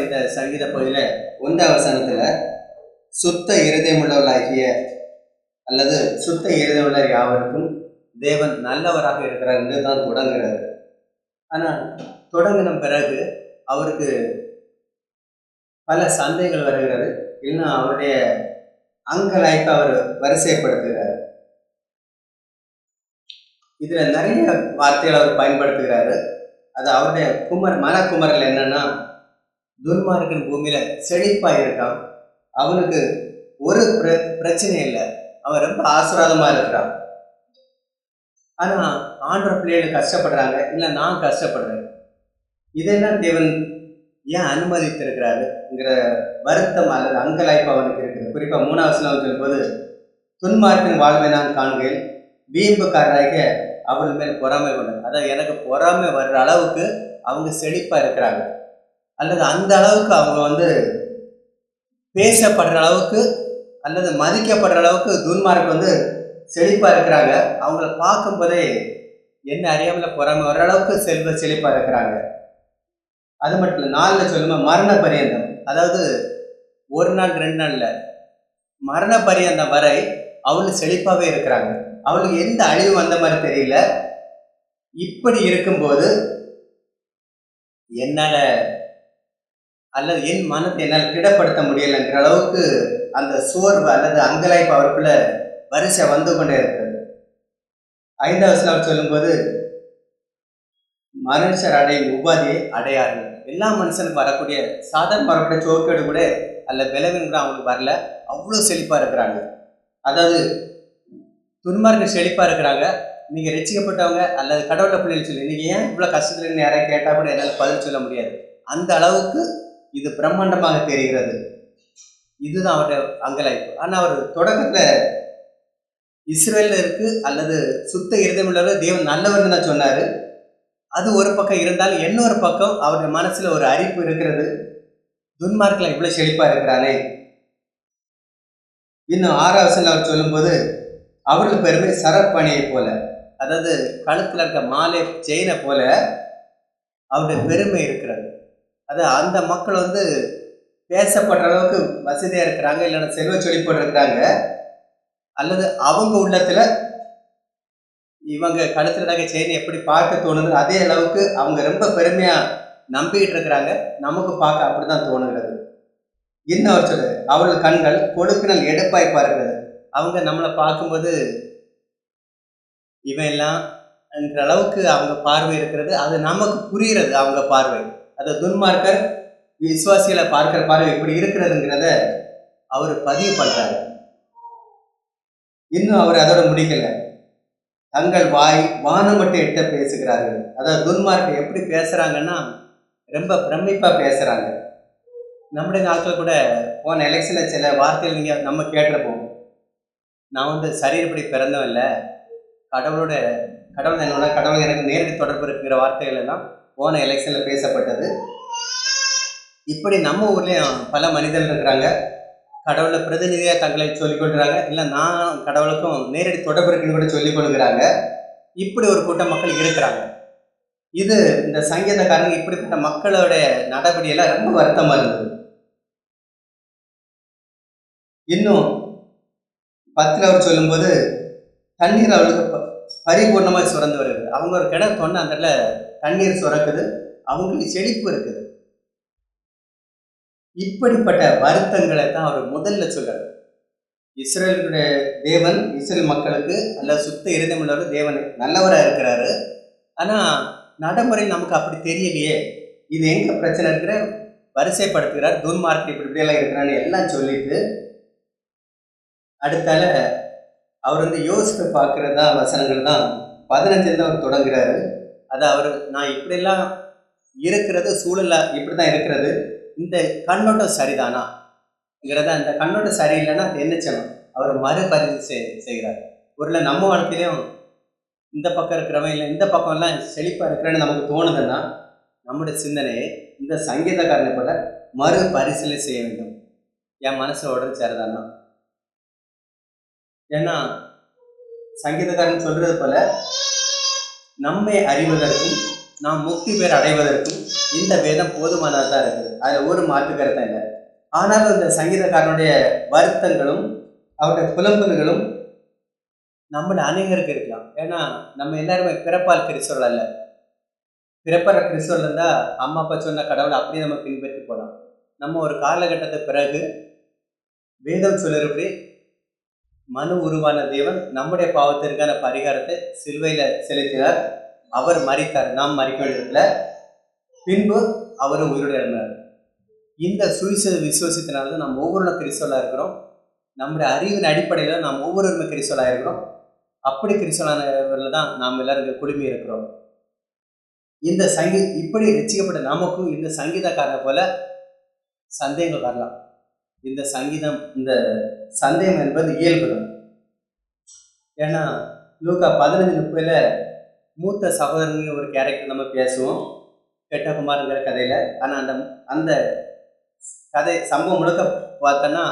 இந்த சங்கீத பகுதியில் ஒன்றாம் வசனத்தில் சுத்த இருதயமுள்ளவர்களாகிய அல்லது சுத்த இருதயமுள்ளவர் யாவருக்கும் தேவன் நல்லவராக இருக்கிறார் என்று தான் தொடங்குகிறார். ஆனால் தொடங்கின பிறகு அவருக்கு பல சந்தைகள் வருகிறது. இல்லைன்னா அவருடைய அங்கலாய்ப்பை அவர் வரிசைப்படுத்துகிறார். இதுல நிறைய வார்த்தைகள் அவர் பயன்படுத்துகிறாரு. அது அவருடைய குமர் மனக்குமரல் என்னன்னா துன்மார்க்கன் பூமியில செழிப்பா இருக்கான் அவனுக்கு ஒரு பிர- பிரச்சனை இல்லை. அவன் ரொம்ப ஆசீர்வாதமா இருக்கிறான். ஆனா ஆண்ட பிள்ளைகள் கஷ்டப்படுறாங்க இல்ல நான் கஷ்டப்படுறேன். இதெல்லாம் தேவன் ஏன் அனுமதித்திருக்கிறாருங்கிற வருத்தம் அல்லது அங்கலாய்ப்பு அவனுக்கு இருக்குது. குறிப்பா மூணாவது சொல்லும்போது துன்மார்க்கன் வாழ்வை நான் காண்கிறேன் வீம்புக்காரராக அவர்கள் மேல் பொறாமை கொண்டது அதாவது எனக்கு பொறாமை வர்ற அளவுக்கு அவங்க செழிப்பா இருக்கிறாங்க. அல்லது அந்த அளவுக்கு அவங்க வந்து பேசப்படுற அளவுக்கு அல்லது மதிக்கப்படுற அளவுக்கு துன்மார்க் வந்து செழிப்பாக இருக்கிறாங்க. அவங்கள பார்க்கும்போதே என்ன அறியாமல் பொறாமை வர அளவுக்கு செல்வ செழிப்பாக இருக்கிறாங்க. அது மட்டும் இல்லை நாளில் சொல்லும்போது மரண பரியந்தம். அதாவது ஒரு நாள் ரெண்டு நாளில் மரண பரியந்தம் வரை அவளும் செழிப்பாகவே இருக்கிறாங்க. அவளுக்கு எந்த அழிவும் வந்த மாதிரி தெரியல. இப்படி இருக்கும்போது என்னால் அல்லது என் மனத்தை என்னால் திடப்படுத்த முடியலைங்கிற அளவுக்கு அந்த சோர்வு அல்லது அங்கலாய்ப்பு அவருக்குள்ள வரிசை வந்து கொண்டே இருக்கிறது. ஐந்தாவது அவர் சொல்லும்போது மனுஷர் அடையும் உபாதியை அடையாறு எல்லா மனுஷனுக்கும் வரக்கூடிய சாதாரண வரக்கூடிய சோக்கேடு கூட அல்ல விளைவின் கூட அவங்களுக்கு வரல. அவ்வளோ செழிப்பாக இருக்கிறாங்க. அதாவது துன்மார்க்க செழிப்பாக இருக்கிறாங்க. நீங்கள் ரசிக்கப்பட்டவங்க அல்லது கடவுளை பிள்ளைகள் சொல்லி. நீங்க ஏன் இவ்வளோ கஷ்டத்துல யாரையும் கேட்டால் கூட என்னால் பதில் சொல்ல முடியாது. அந்த அளவுக்கு இது பிரம்மாண்டமாக தெரிகிறது. இதுதான் அவருடைய அங்கலாய்ப்பு. ஆனால் அவர் தொடக்கத்துல இஸ்ரேலில் இருக்கு அல்லது சுத்த இருதயமுள்ளவர் தேவன் நல்லவர்னு தான் சொன்னார். அது ஒரு பக்கம் இருந்தாலும் இன்னொரு பக்கம் அவருடைய மனசில் ஒரு அரிப்பு இருக்கிறது. துன்மார்க்கில் இவ்வளோ செழிப்பாக இருக்கிறானே. இன்னும் ஆறாவது அவர் சொல்லும்போது அவர்கள் பெருமை சரப்பணியை போல அதாவது கழுத்தில் இருக்க மாலை செயினை போல அவருடைய பெருமை இருக்கிறது. அது அந்த மக்கள் வந்து பேசப்படுற அளவுக்கு வசதியாக இருக்கிறாங்க இல்லைன்னா செல்வ செழிப்போடு இருக்கிறாங்க. அல்லது அவங்க உள்ளத்தில் இவங்க கழுத்தில் நகை செயின் எப்படி பார்க்க தோணுது அதே அளவுக்கு அவங்க ரொம்ப பெருமையாக நம்பிக்கிட்டு இருக்கிறாங்க. நமக்கு பார்க்க அப்படி தான் தோணுகிறது. இன்னும் அவர் சொல்லு அவர்கள் கண்கள் கொடுப்பினல் எடுப்பாய் பார்க்கிறது. அவங்க நம்மளை பார்க்கும்போது இவன் எல்லாம் என்ற அளவுக்கு அவங்க பார்வை இருக்கிறது. அது நமக்கு புரிகிறது அவங்க பார்வை. அது துன்மார்க்கர் விசுவாசிகளை பார்க்கிற பார்வை இப்படி இருக்கிறதுங்கிறத அவர் பதிவு பண்றாரு. இன்னும் அவர் அதோட முடிக்கல. தங்கள் வாய் வானம் மட்டும் எட்ட பேசுகிறார்கள். அதாவது துன்மார்க்கர் எப்படி பேசுறாங்கன்னா ரொம்ப பிரமிப்பா பேசுறாங்க. நம்முடைய நாட்கள் கூட போன எலெக்ஷனில் சில வார்த்தைகள் நீங்கள் நம்ம கேட்டிருப்போம். நான் வந்து சரீரப்படி பிறந்தவன் இல்லை. கடவுளோட கடவுள் என்னோட கடவுள் எனக்கு நேரடி தொடர்பு இருக்குங்கிற வார்த்தைகள் எல்லாம் போன எலெக்ஷனில் பேசப்பட்டது. இப்படி நம்ம ஊர்லேயும் பல மனிதர்கள் இருக்கிறாங்க. கடவுளை பிரதிநிதியாக தங்களை சொல்லிக்கொள்கிறாங்க இல்லை நான் கடவுளுக்கும் நேரடி தொடர்பு இருக்குன்னு கூட சொல்லிக்கொள்கிறாங்க இப்படி ஒரு கூட்டம் மக்கள் இருக்கிறாங்க. இது இந்த சங்கீதக்காரங்க இப்படிப்பட்ட மக்களோட நடவடிக்கையெல்லாம் ரொம்ப வருத்தமாக இருந்தது. இன்னும் பத்தில் அவர் சொல்லும்போது தண்ணீர் அவளுக்கு பரிபூர்ணமாக சுரந்து வருது. அவங்க ஒரு கிணறு தொண்ணு அந்த இடத்துல தண்ணீர் சுரக்குது. அவங்களுக்கு செழிப்பு இருக்குது. இப்படிப்பட்ட வருத்தங்களை தான் அவர் முதல்ல சொல்றாரு. இஸ்ரேலுடைய தேவன் இஸ்ரேல் மக்களுக்கு அல்ல சுத்த இருந்தமுள்ளவர் தேவன். நல்லவராக இருக்கிறாரு. ஆனால் நடைமுறை நமக்கு அப்படி தெரியலையே. இது எங்க பிரச்சனை இருக்கிற? வரிசைப்படுத்துகிறார். துன்மார்க்கு இப்படி இப்படியெல்லாம் இருக்கிறான்னு எல்லாம் சொல்லிட்டு அடுத்தால அவர் வந்து யோசித்து பார்க்குறதா தான் வசனங்கள் தான். பதினஞ்சுலேருந்து அவர் தொடங்குறாரு. அது அவர் நான் இப்படிலாம் இருக்கிறது சூழலாக இப்படி தான் இருக்கிறது. இந்த கண்ணோட்டம் சரிதானாங்கிறத அந்த கண்ணோட்டம் சரியில்லைன்னா அது என்ன செய்யணும் அவர் மறுபரிசீலனை செய்கிறார். ஒருவேளை நம்ம வாழ்க்கையிலையும் இந்த பக்கம் இருக்கிறவன் இல்லை இந்த பக்கம்லாம் செழிப்பாக இருக்கிறேன்னு நமக்கு தோணுதுன்னா நம்முடைய சிந்தனையை இந்த சங்கீதக்காரனை போல மறுபரிசீலனை செய்ய வேண்டும். என் மனசு உடனே சரிதானா ஏன்னா சங்கீதக்காரன் சொல்றது போல நம்மை அறிவதற்கும் நாம் முக்தி பேர் அடைவதற்கும் இந்த வேதம் போதுமானதாக தான் இருக்குது. அதில் ஒரு மாற்று கருத்தம் இல்லை. ஆனாலும் இந்த சங்கீதக்காரனுடைய வருத்தங்களும் அவருடைய புலம்பல்களும் நம்மள அநேகருக்கு இருக்கலாம். ஏன்னா நம்ம எல்லாருமே பிறப்பால் கிறிஸ்தவர்கள் அல்ல. பிறப்பற கிறிஸ்தவர்கள் இருந்தால் அம்மா அப்பா சொன்ன கடவுளை அப்படியே நம்ம பின்பற்றி போகலாம் நம்ம ஒரு காலகட்டத்துக்கு பிறகு வேதம் சொல்லுறபடி மனு உருவான தேவன் நம்முடைய பாவத்திற்கான பரிகாரத்தை சிலுவையில் செலுத்தினார். அவர் மறித்தார் நாம் மறிக்க வேண்டியதில்ல பின்பு அவர் உயிரோடு இருந்தார் இந்த சுவிச விசுவசித்தினால நாம் ஒவ்வொரு கிறிஸ்தவலாக இருக்கிறோம். நம்முடைய அறிவின் அடிப்படையில் நாம் ஒவ்வொருவருமே கிறிஸ்தவலாக இருக்கிறோம். அப்படி கிறிஸ்தவனானவர்கள் தான் நாம் எல்லாரும் இங்கே குடும்பி இருக்கிறோம். இந்த சங்கீ இப்படி ரசிக்கப்பட்ட நமக்கும் இந்த சங்கீதக்காரனை போல சந்தேகங்கள் வரலாம். இந்த சங்கீதம் இந்த சந்தேகம் என்பது இயல்புதான். ஏன்னா லூக்கா பதினஞ்சு முப்பதில் மூத்த சகோதரன் ஒரு கேரக்டர் நம்ம பேசுவோம். கெட்டகுமாருங்கிற கதையில். ஆனால் அந்த அந்த கதை சம்பவம் முழுக்க பார்த்தோன்னா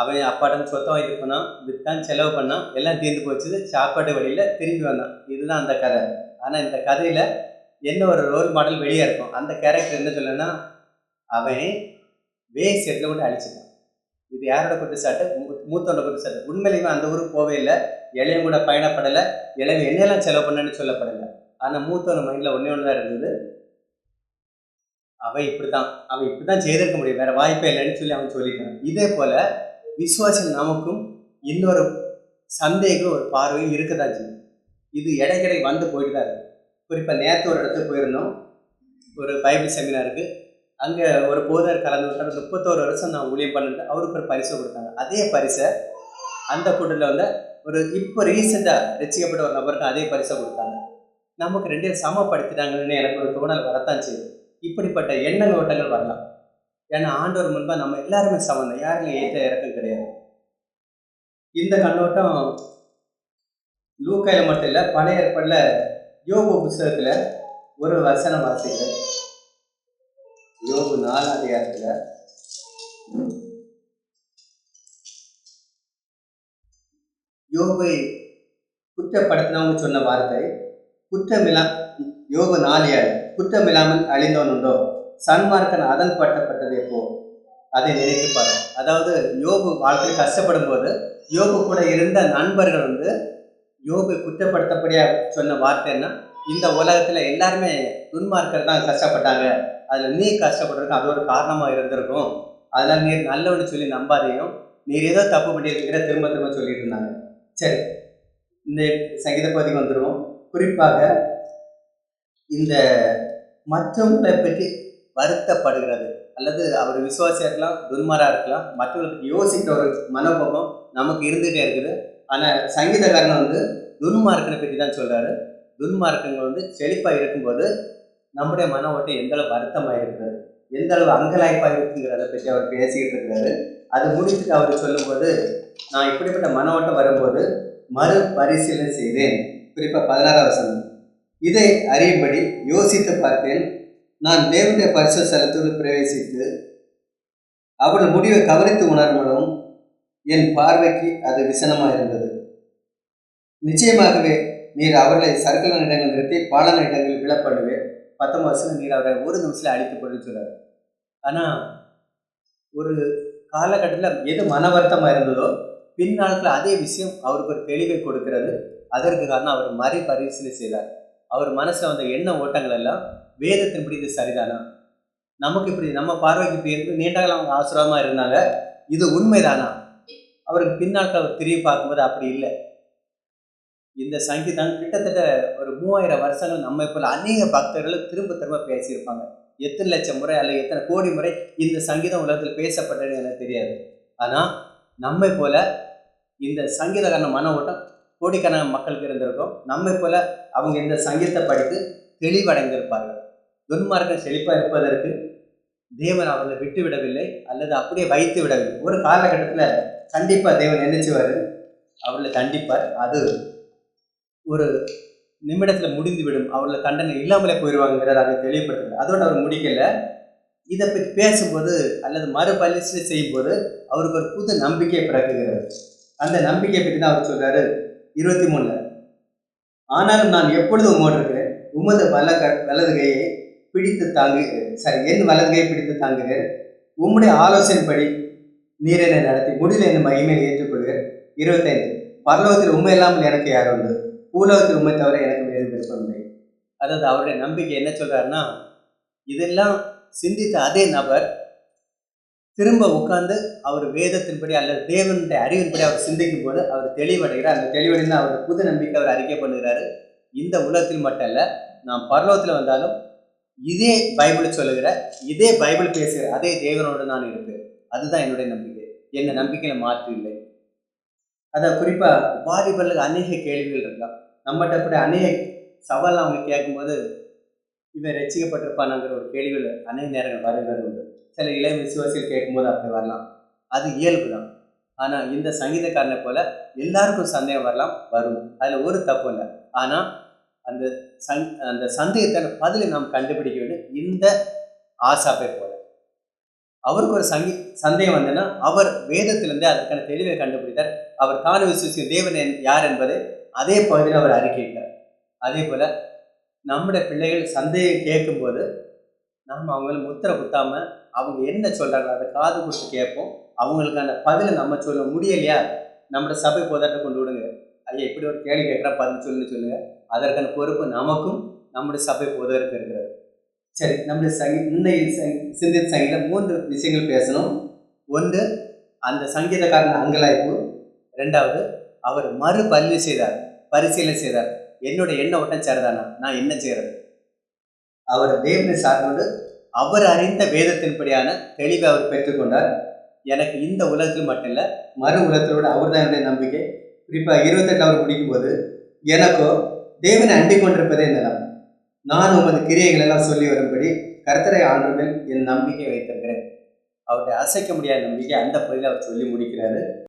அவன் அப்பாட்டம் சொத்தம் இது பண்ணான் வித்தான் செலவு பண்ணான் எல்லாம் தீர்ந்து போச்சு சாப்பாட்டு வழியில் திரும்பி வந்தான். இதுதான் அந்த கதை. ஆனால் இந்த கதையில் என்ன ஒரு ரோல் மாடல் வெளியே இருக்கும்? அந்த கேரக்டர் என்ன சொல்லுன்னா அவன் வேஸ்ட் எடுத்து கொண்டு அழிச்சிட்டான். இது யாரோட குற்றச்சாட்டு? மூத்தோட குற்றச்சாட்டு. உண்மையிலுமே அந்த ஊருக்கு போவே இல்லை. இளையும் கூட பயணப்படலை. இளைய என்னெல்லாம் செலவு பண்ணன்னு சொல்லப்படலை. ஆனால் மூத்தோட மைண்டில் ஒன்றே ஒன்று தான் இருந்தது. அவன் இப்படி தான் அவன் இப்படி தான் செய்திருக்க முடியும். வேற வாய்ப்பே இல்லைன்னு சொல்லி அவன் சொல்லிட்டான். இதே போல் விசுவாசம் நமக்கும் இன்னொரு சந்தேகம் ஒரு பார்வையும் இருக்க தான் செய்யும். இது இடைக்கிடை வந்து போயிட்டு தான் இருக்கு. குறிப்பாக நேற்று ஒரு இடத்துக்கு போயிருந்தோம். ஒரு பைபிள் செமினாருக்கு. அங்கே ஒரு போதர் கலந்து விட்டார் முப்பத்தோரு வருஷம் நான் ஊழியம் பண்ணிட்டு அவருக்கு ஒரு பரிசு கொடுத்தாங்க. அதே பரிசை அந்த கூட்டத்தில் வந்து ஒரு இப்போ ரீசெண்டாக ரசிக்கப்பட்ட ஒரு நபருக்கு அதே பரிசை கொடுத்தாங்க. நமக்கு ரெண்டு பேரும் சமப்படுத்திட்டாங்கன்னு எனக்கு ஒரு தோணல் வரத்தான் செய்யுது. இப்படிப்பட்ட எண்ணங்கள் ஓட்டங்கள் வரலாம். ஏன்னா ஆண்டவர் முன்பாக நம்ம எல்லாருமே சமந்தம் யாருக்கும் ஏற்ற இறக்கம் கிடையாது. இந்த கண்ணோட்டம் லூக்காயில மட்டும் இல்லை பழைய ஏற்பாடில் யோகோ புஸ்தகத்தில் ஒரு வசனம் வாசிக்கிறேன் யோபு நாலு அதிகாரத்துல யோகை குற்றப்படுத்தினவங்க சொன்ன வார்த்தை குற்றமில்லா யோக நாலு குற்றமில்லாமல் அழிந்தவன் உண்டோ? சன்மார்க்கன் அதன் பட்டப்பட்டது எப்போ? அதை நினைத்து பாருங்க. அதாவது யோகு வாழ்க்கையில் கஷ்டப்படும் போது யோகு கூட இருந்த நண்பர்கள் வந்து யோகை குற்றப்படுத்தப்படியா சொன்ன வார்த்தை என்ன இந்த உலகத்தில் எல்லாருமே துன்மார்க்கர் தான் கஷ்டப்பட்டாங்க. அதில் நீ கஷ்டப்படுறதுக்கு அது ஒரு காரணமாக இருந்திருக்கும். அதனால நீர் நல்லவனு சொல்லி நம்பாதையும் நீர் ஏதோ தப்பு பண்ணியிருக்கிற திரும்ப திரும்ப சொல்லிட்டு இருந்தாங்க. சரி. இந்த சங்கீத பகுதிக்கு வந்துடும் குறிப்பாக இந்த மற்றவங்களை பற்றி வருத்தப்படுகிறது. அல்லது அவர் விசுவாசியாக இருக்கலாம் துன்மராக இருக்கலாம் மற்றவங்களுக்கு யோசிக்கிற ஒரு மனோபோகம் நமக்கு இருந்துகிட்டே இருக்குது. ஆனால் சங்கீதக்காரன் வந்து துன்மார்க்கனை பற்றி தான் சொல்கிறாரு துன்மார்க்கங்கள் வந்து செழிப்பாக இருக்கும்போது நம்முடைய மன ஓட்டம் எந்த அளவு வருத்தமாக இருக்கிறது எந்த அளவு அங்கலாய்ப்பாக இருக்குங்கிறத பற்றி அவர் பேசிக்கிட்டு இருக்கிறாரு அது முடிச்சுட்டு அவர் சொல்லும்போது நான் இப்படிப்பட்ட மன ஓட்டம் வரும்போது மறு பரிசீலனை செய்தேன். குறிப்பாக பதினாறாம் வசனம். இதை அறியும்படி யோசித்து பார்த்தேன். நான் தேவனுடைய பரிசு ஸ்தலத்துக்குள் பிரவேசித்து அவள் முடிவை கவனித்து உணர்வதும் என் பார்வைக்கு அது விசனமாக இருந்தது நிச்சயமாகவே நீர் அவர்களை சர்க்கல இடங்கள் நிறுத்தி பாலன இடங்களில் விழப்படுவேன் பத்தொம்பது வருஷம் நீர் அவரை ஒரு நிமிஷத்தில் அழித்து போட்டு சொல்கிறார் ஆனால் ஒரு காலகட்டத்தில் எது மன வருத்தமாக இருந்ததோ பின்னாட்கள் அதே விஷயம் அவருக்கு ஒரு தெளிவை கொடுக்கிறது. அதற்கு காரணம் அவர் மறு பரிசீலனை செய்தார். அவர் மனசில் வந்த எண்ண ஓட்டங்கள் எல்லாம் வேதத்தின்படி இது சரிதானா? நமக்கு இப்படி நம்ம பார்வைக்கு இப்படி இருந்து அவங்க ஆசிரமமாக இருந்தாங்க. இது உண்மைதானா? அவருக்கு பின்னாட்கள் அவர் திரும்பி பார்க்கும்போது அப்படி இல்லை. இந்த சங்கீதம் கிட்டத்தட்ட ஒரு மூவாயிரம் வருஷங்கள் நம்மை போல அநேக பக்தர்கள் திரும்ப திரும்ப பேசியிருப்பாங்க. எத்தனை லட்சம் முறை அல்ல எத்தனை கோடி முறை இந்த சங்கீதம் உலகத்தில் பேசப்பட்டது எனக்கு தெரியாது. ஆனால் நம்மை போல இந்த சங்கீதக்காரன மன ஓட்டம் கோடிக்கணக்கான மக்களுக்கு இருந்திருக்கும். நம்மை போல அவங்க இந்த சங்கீதத்தை படித்து தெளிவடைந்திருப்பார்கள். துன்மார்க்கம் செழிப்பாக இருப்பதற்கு தேவன் அவர்களை விட்டு விடவில்லை அல்லது அப்படியே வைத்து விடவில்லை. ஒரு காலகட்டத்தில் கண்டிப்பாக தேவன் நினைச்சுவார் அவர்களை கண்டிப்பார் அது ஒரு நிமிடத்தில் முடிந்துவிடும். அவர்களை தண்டனை இல்லாமலே போயிடுவாங்கிறத அதை தெளிவுபடுத்துறது அதோட அவர் முடிக்கல. இதை பற்றி பேசும்போது அல்லது மறுபரிசீலனை செய்யும்போது அவருக்கு ஒரு புது நம்பிக்கை பிறக்குகிறது. அந்த நம்பிக்கையை பற்றி தான் அவர் சொல்றாரு. இருபத்தி மூணுல ஆனாலும் நான் எப்பொழுது உம்மோடு இருக்கிறேன்? உமது வல வலது கையை பிடித்து தாங்கு சாரி என் வலது கையை பிடித்து தாங்குகிறேன். உம்முடைய ஆலோசனைப்படி நீர் என்னை நடத்தி முடிவில் என்னை மகிமையை ஏற்றுக்கொள்கிறேன். இருபத்தைந்து பரலோகத்தில் உண்மை இல்லாமல் எனக்கு யார் உண்டு? பூலோகத்து உண்மை தவிர எனக்கு வேறு விருப்பமில்லை அதாவது அவருடைய நம்பிக்கை என்ன சொல்றாருன்னா இதெல்லாம் சிந்தித்த அதே நபர் திரும்ப உட்கார்ந்து அவர் வேதத்தின்படி அல்லது தேவனுடைய அறிவின்படி அவர் சிந்திக்கும் போது அவர் தெளிவடைகிறார். அந்த தெளிவடைந்து அவர் புது நம்பிக்கை அவர் அறிக்கை பண்ணுகிறாரு. இந்த உலகத்தில் மட்டும் அல்ல நாம் பரலோகத்தில் வந்தாலும் இதே பைபிள் சொல்லுகிற இதே பைபிள் பேசுகிற அதே தேவனோடு நான் இருப்பேன். அதுதான் என்னுடைய நம்பிக்கை. என்ன நம்பிக்கையில மாற்று இல்லை. அதான் குறிப்பாக வாலிபர்களுக்கு அநேக கேள்விகள் இருக்கலாம். நம்மகிட்ட கூட அநேக சவால் அவங்க கேட்கும்போது இவன் ரசிக்கப்பட்டிருப்பானுங்கிற ஒரு கேள்விகள் அநேக நேரங்கள் வருகிறது உண்டு. சில இளைய விசுவாசிகள் கேட்கும்போது அப்படி வரலாம். அது இயல்பு தான். ஆனால் இந்த சங்கீதக்காரனை போல எல்லாருக்கும் சந்தேகம் வரலாம் வரும். அதில் ஒரு தப்பு இல்லை. ஆனால் அந்த சந் அந்த சந்தேகத்தை பதிலை நாம் கண்டுபிடிக்க வேண்டும் இந்த ஆசாப்பை போல. அவருக்கு ஒரு சங்கி சந்தேகம் வந்ததுன்னா அவர் வேதத்திலிருந்தே அதற்கான தெளிவை கண்டுபிடித்தார். அவர் தான விசுவாசி தேவன் யார் என்பதை அதே பகுதியில் அவர் அறிக்கையிட்டார். அதே போல் நம்முடைய பிள்ளைகள் சந்தேகம் கேட்கும்போது நம்ம அவங்கள முத்திரை குத்தாம அவங்க என்ன சொல்கிறாங்க அதை காது கொடுத்து கேட்போம். அவங்களுக்கான பதிலை நம்ம சொல்ல முடியலையா? நம்மளோட சபை போதாட்ட கொண்டு விடுங்க. ஐயா இப்படி ஒரு கேள்வி கேட்குறா பதில் சொல்லுன்னு சொல்லுங்கள் அதற்கான பொறுப்பு நமக்கும் நம்முடைய சபை போதற்கு இருக்கிறது. சரி நம்முடைய சங்கி இன்னைய சங் சிந்தித்த சங்கீத மூன்று விஷயங்கள் பேசணும். ஒன்று அந்த சங்கீதக்காரன் அங்கலாய்ப்பு. ரெண்டாவது அவர் மறுபரிசீலனை செய்தார் பரிசீலனை செய்தார். என்னுடைய எண்ண ஓட்டம் சேரதானா? நான் என்ன செய்யறது? அவர் தேவனை சார்ந்து அவர் அறிந்த வேதத்தின்படியான தெளிவை அவர் பெற்றுக்கொண்டார் எனக்கு இந்த உலகத்தில் மட்டும் இல்லை மறு உலகத்திலோடு அவர் தான் என்னுடைய நம்பிக்கை. குறிப்பாக இருபத்தெட்டு அவர் முடிக்கும்போது எனக்கோ தேவனை அண்டிக் கொண்டிருப்பதே நலம் நான் உமது கிரியைகள் எல்லாம் சொல்லி வரும்படி கர்த்தரை ஆண்டுடன் என் நம்பிக்கை வைத்திருக்கிறேன். அவருடைய அசைக்க முடியாத நம்பிக்கை அந்த பகுதியில் அவர் சொல்லி முடிக்கிறாரு.